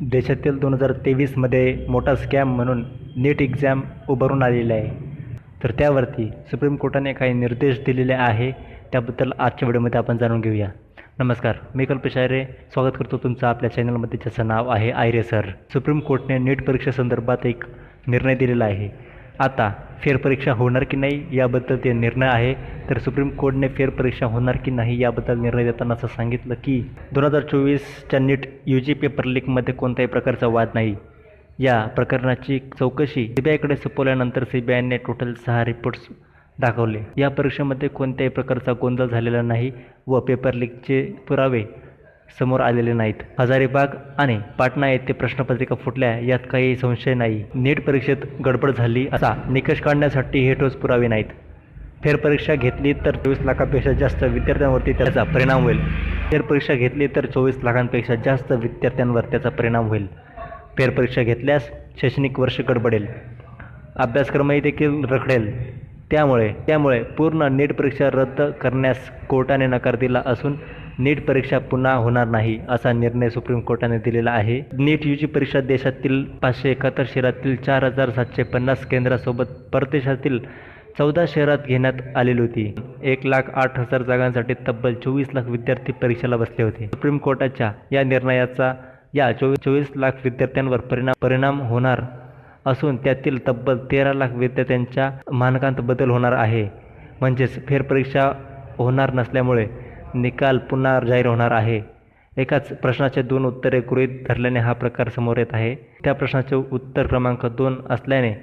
देशातील दोन हजार तेवीसमध्ये मोठा स्कॅम म्हणून नीट एक्झाम उभारून आलेला आहे. तर त्यावरती सुप्रीम कोर्टाने काही निर्देश दिलेले आहे त्याबद्दल आजच्या व्हिडिओमध्ये आपण जाणून घेऊया. नमस्कार मी कल्पेश आयरे. स्वागत करतो तुमचं आपल्या चॅनलमध्ये ज्याचं नाव आहे आयरे सर. सुप्रीम कोर्टने नीट परीक्षेसंदर्भात एक निर्णय दिलेला आहे. आता फेरपरीक्षा होणार की नाही याबद्दल ते निर्णय आहे. तर सुप्रीम कोर्टने फेरपरीक्षा होणार की नाही याबद्दल निर्णय देताना असं सांगितलं की दोन हजार चोवीसच्या नीट यू जी पेपर लीकमध्ये कोणत्याही प्रकारचा वाद नाही. या प्रकरणाची चौकशी सी बी आयकडे सोपवल्यानंतर सी बी आयने टोटल सहा रिपोर्ट्स दाखवले. या परीक्षेमध्ये कोणत्याही प्रकारचा गोंधळ झालेला नाही व पेपर लीकचे पुरावे समोर आलेले नाहीत. हजारीबाग आणि पाटणा येथे प्रश्नपत्रिका फुटल्या यात काही संशय नाही. नीट परीक्षेत गडबड झाली असा निकष काढण्यासाठी हे ठोस पुरावे नाहीत. फेरपरीक्षा घेतली तर चोवीस लाखापेक्षा जास्त विद्यार्थ्यांवरती त्याचा परिणाम होईल. फेरपरीक्षा घेतली तर चोवीस लाखांपेक्षा जास्त विद्यार्थ्यांवर त्याचा परिणाम होईल. फेरपरीक्षा घेतल्यास शैक्षणिक वर्ष गडबडेल. अभ्यासक्रमही देखील रखडेल. त्यामुळे त्यामुळे पूर्ण नीट परीक्षा रद्द करण्यास कोर्टाने नकार दिला असून नीट परीक्षा पुन्हा होणार नाही असा निर्णय सुप्रीम कोर्टाने दिलेला आहे. नीट यूजी परीक्षा देशातील पाचशे एकाहत्तर शहरातील चार हजार सातशे पन्नास केंद्रासोबत परदेशातील चौदा शहरात घेण्यात आलेली होती. एक लाख आठ हजार जागांसाठी तब्बल चोवीस लाख विद्यार्थी परीक्षेला बसले होते. सुप्रीम कोर्टाच्या या निर्णयाचा या चोवीस चोवीस लाख विद्यार्थ्यांवर परिणाम परिणाम होणार असून त्यातील तब्बल तेरा लाख विद्यार्थ्यांच्या मानकांत बदल होणार आहे. म्हणजेच फेरपरीक्षा होणार नसल्यामुळे निकाल पुन्हा जाहीर होणार आहे. एकाच प्रश्नाचे दोन उत्तरे गृहीत धरल्याने हा प्रकार समोर येत आहे. त्या प्रश्नाचे उत्तर क्रमांक दोन असल्याने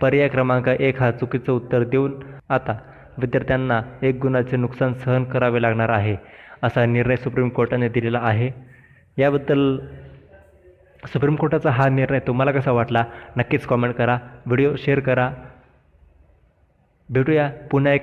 पर्याय क्रमांक एक हा चुकीचं उत्तर देऊन आता विद्यार्थ्यांना एक गुणाचे नुकसान सहन करावे लागणार आहे असा निर्णय सुप्रीम कोर्टाने दिलेला आहे. याबद्दल सुप्रीम कोर्टाचा हा निर्णय तुम्हाला कसा वाटला? नक्कीच कॉमेंट करा. व्हिडिओ शेअर करा. भेटूया पुन्हा एक